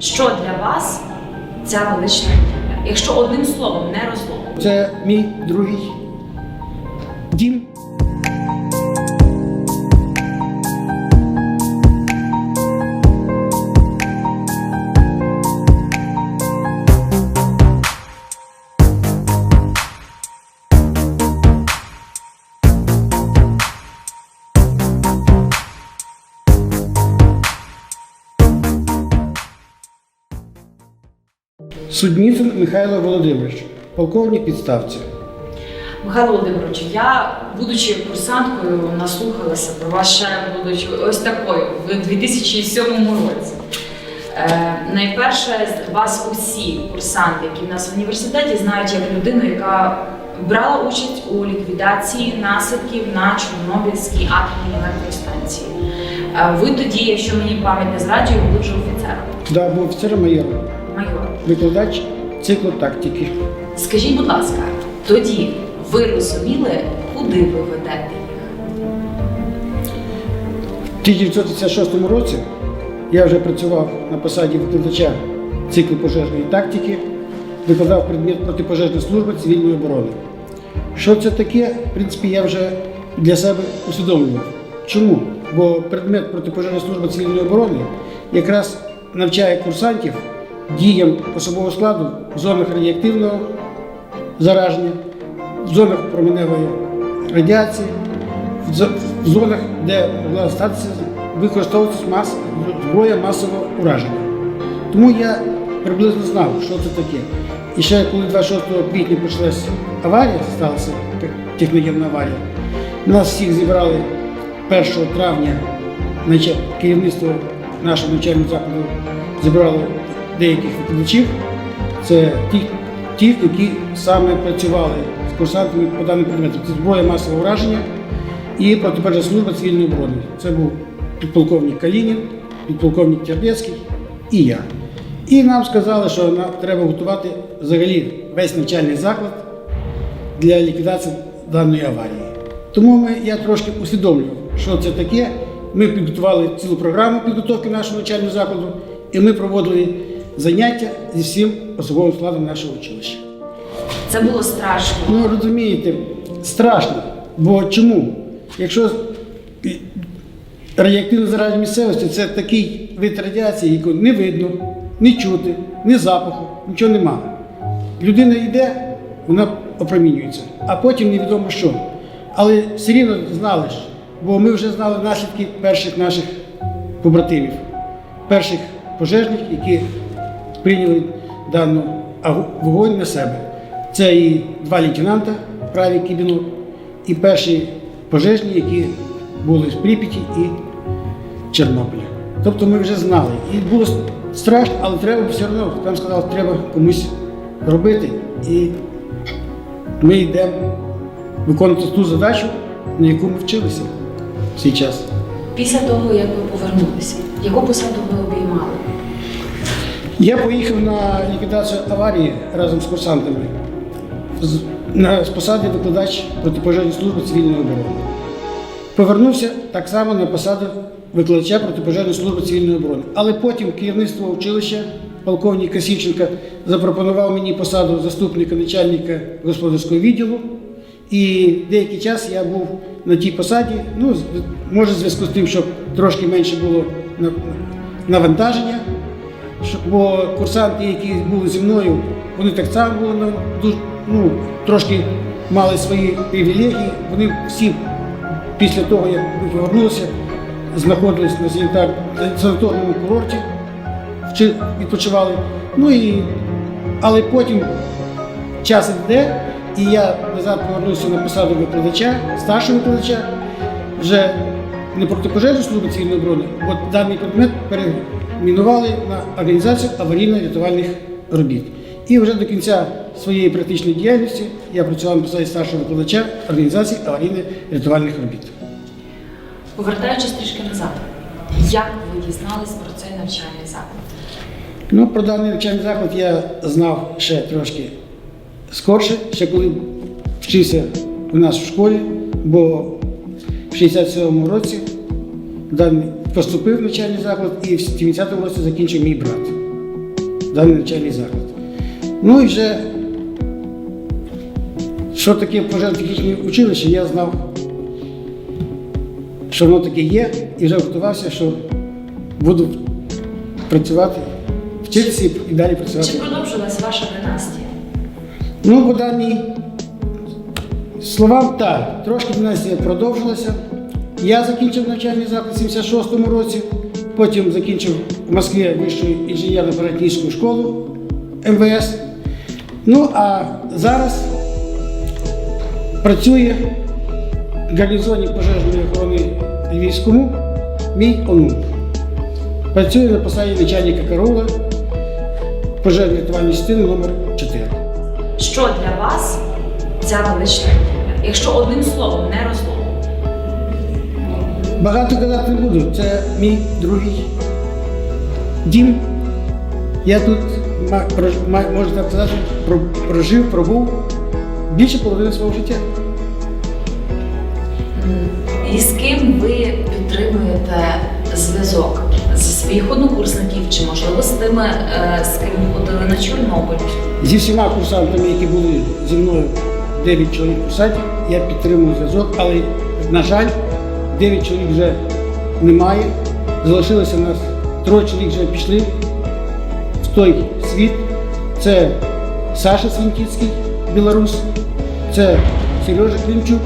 Що для вас ця велична? Якщо одним словом, не розлом. Це мій другий Судміцин Михайло Володимирович, полковник підставці. Михайло Володимирович, я, будучи курсанткою, наслухалася про вас будучи ось такою в 2007 році. Е, найперше, вас усі курсанти, які в нас в університеті, знають як людину, яка брала участь у ліквідації наслідків на Чорнобильській атомній електростанції. Е, ви тоді, якщо мені пам'ять не зраджує, були вже офіцером, Да, був офіцером майором. Викладач циклу тактики. Скажіть, будь ласка, тоді ви розуміли, куди ви ведете їх? У 1956 році я вже працював на посаді викладача циклу пожежної тактики, викладав предмет протипожежної служби цивільної оборони. Що це таке, в принципі, я вже для себе усвідомлював. Чому? Бо предмет протипожежної служби цивільної оборони якраз навчає курсантів діям особового складу в зонах радіоактивного зараження, в зонах променевої радіації, в зонах, де могла статися використовуватися мас, зброя масового ураження. Тому я приблизно знав, що це таке. І ще коли 26 квітня почалась аварія, сталася те- техногенна аварія, нас всіх зібрали 1 травня керівництво нашого навчального закладу зібрало деяких викладачів. Це ті, ті, які саме працювали з курсантами по даним предметам. Це зброя масового ураження і протипожежна служба цивільної оборони. Це був підполковник Калінін, підполковник Тербецький і я. І нам сказали, що нам треба готувати взагалі весь навчальний заклад для ліквідації даної аварії. Тому ми, я трошки усвідомлював, що це таке. Ми підготували цілу програму підготовки нашого навчального закладу, і ми проводили заняття зі всім особовим складом нашого училища. Це було страшно. Ну розумієте, страшно. Бо чому? Якщо радіоактивне зараження місцевості це такий вид радіації, яку не видно, не чути, ні запаху, нічого нема. Людина йде, вона опромінюється, а потім невідомо що. Але все рівно знали бо ми вже знали наслідки перших наших побратимів, перших пожежних, які прийняли дану вогонь на себе. Це і два лейтенанта праві Кібінов, і перші пожежні, які були в Прип'яті і Чорнобилі. Тобто ми вже знали. І було страшно, але треба все одно, там сказали, треба комусь робити. І ми йдемо виконувати ту задачу, на яку ми вчилися в свій час. Після того, як ви повернулися, яку посаду ви обіймали? Я поїхав на ліквідацію аварії разом з курсантами з, посади викладач протипожежної служби цивільної оборони. Повернувся так само на посаду викладача протипожежної служби цивільної оборони. Але потім керівництво училища, полковник Касівченка, запропонував мені посаду заступника начальника господарського відділу. І деякий час я був на тій посаді, ну, може, в зв'язку з тим, щоб трошки менше було на- навантаження. Бо курсанти, які були зі мною, вони так само були ну, трошки мали свої привілегії. Вони всі після того, як повернулися, знаходились на санаторному курорті, відпочивали. Ну і, але потім час йде, і я назад повернувся на посаду викладача, старшого викладача, вже не протипожежну службу цивільної оборони, бо даний предмет перейменували на організацію аварійно-рятувальних робіт. І вже до кінця своєї практичної діяльності я працював на посаді старшого викладача організації аварійно-рятувальних робіт. Повертаючись трішки назад, як ви дізнались про цей навчальний заклад? Ну, про даний навчальний заклад я знав ще трошки скорше, ще коли вчився у нас в школі, бо в 67-му році даний поступив в навчальний заклад і в 70-му році закінчив мій брат. даний навчальний заклад. Ну і вже, що таке пожежно-технічне училище, я знав, що воно таке є, і вже готувався, що буду працювати, вчитися і далі працювати. Чи продовжилась ваша династія? Ну, по даній словам, так, трошки династія продовжилася. Я закінчив навчальний заклад у 76-му році, потім закінчив в Москві вищу інженерно-практичну школу МВС. Ну, а зараз працює в гарнізоні пожежної охорони Львівському мій онук. Працює на посаді начальника караула пожежної рятувальної частини номер 4 Що для вас ця велична? Якщо одним словом, не розлом. Багато казати не буду. Це мій другий дім. Я тут можна сказати, прожив, пробув більше половини свого життя. І з ким ви підтримуєте зв'язок? Зі своїх однокурсників чи можливо з тими, е, з ким ходили на Чорнобиль? Зі всіма курсантами, які були зі мною 9 чоловік курсантів, я підтримую зв'язок, але, на жаль, 9 чоловік вже немає. Залишилося нас, троє чоловік вже пішли в той світ. Це Саша Свінтіцький, білорус, це Сережа Клімчук,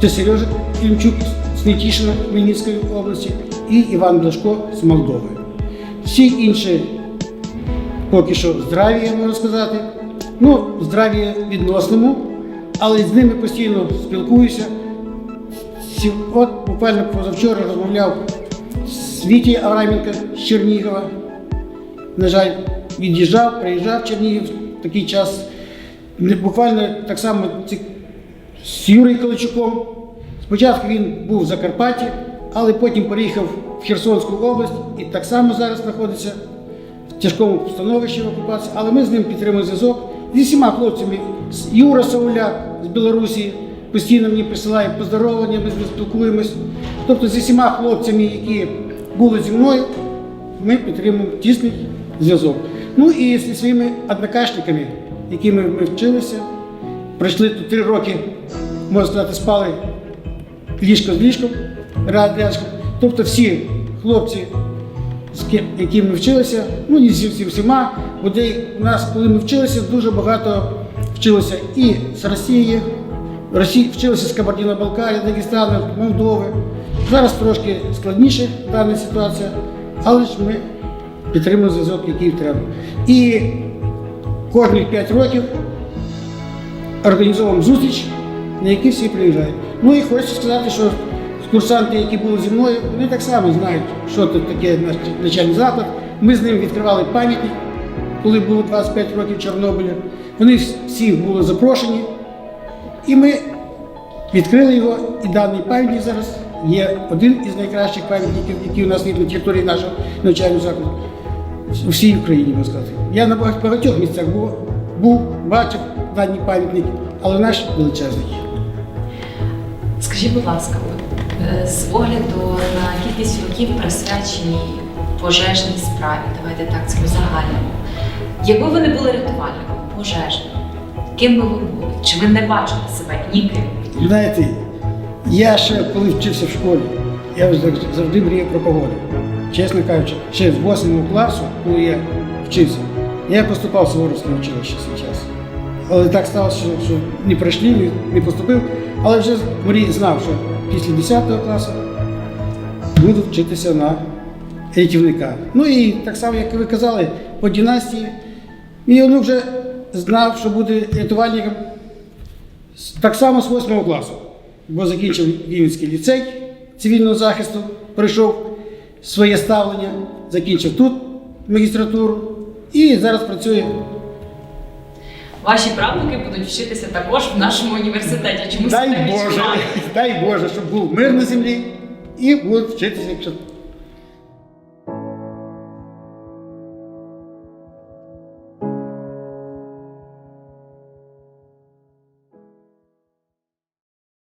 це Сережа Клімчук з Нетішина Хмельницької області і Іван Блашко з Молдови. Всі інші поки що здраві, я можу сказати. Ну, здраві відносному, але з ними постійно спілкуюся. От буквально позавчора розмовляв з Вітією Авраменко з Чернігова. На жаль, від'їжджав, приїжджав в такий час. Буквально так само з Юрою Каличуком. Спочатку він був в Закарпатті, але потім переїхав в Херсонську область і так само зараз знаходиться в тяжкому становищі в окупації, але ми з ним підтримуємо зв'язок зі всіма хлопцями. З Юра Сауляк з Білорусі постійно мені присилає поздоровлення, ми спілкуємось. Тобто зі всіма хлопцями, які були зі мною, ми підтримуємо тісний зв'язок. Ну і зі своїми однокашниками, якими ми вчилися, пройшли тут три роки, можна сказати, спали ліжко з ліжком, ряд. Тобто всі хлопці, з ким, які ми вчилися, ну не зі всіма, бо у нас, коли ми вчилися, дуже багато вчилося і з Росії, Росії вчилися з Кабардино-Балкарії, Дагестану, Молдови. Зараз трошки складніше дана ситуація, але ж ми підтримуємо зв'язок, який треба. І кожні 5 років організовуємо зустріч, на які всі приїжджають. Ну і хочу сказати, що курсанти, які були зі мною, вони так само знають, що тут таке наш навчальний заклад. Ми з ними відкривали пам'ятник, коли було 25 років Чорнобиля. Вони всі були запрошені. І ми відкрили його, і даний пам'ятник зараз є один із найкращих пам'ятників, які у нас є на території нашого навчального закладу у всій Україні, можна сказати. Я на багать- багатьох місцях був, був бачив дані пам'ятники, але наш величезний. Скажіть, будь ласка, е, з огляду на кількість років присвяченій пожежній справі, давайте так це загальному. Якби ви не були рятувальником, пожежним, ким би ви були? Чи ви не бачили себе ніким? Знаєте, я ще коли вчився в школі, я завжди- мріяв про погоду. Чесно кажучи, ще з 8 класу, коли я вчився, я поступав в Суворовське училище час. Але так сталося, що, не пройшли, не, поступив. Але вже мрій знав, що після 10 класу буду вчитися на рятівника. Ну і так само, як ви казали, по династії. Мій онук вже знав, що буде рятувальником так само з 8 класу, бо закінчив Вінницький ліцей цивільного захисту, пройшов своє ставлення, закінчив тут магістратуру і зараз працює. Ваші правнуки будуть вчитися також в нашому університеті. Чому Дай Боже, дай Боже, щоб був мир на землі і будуть вчитися, якщо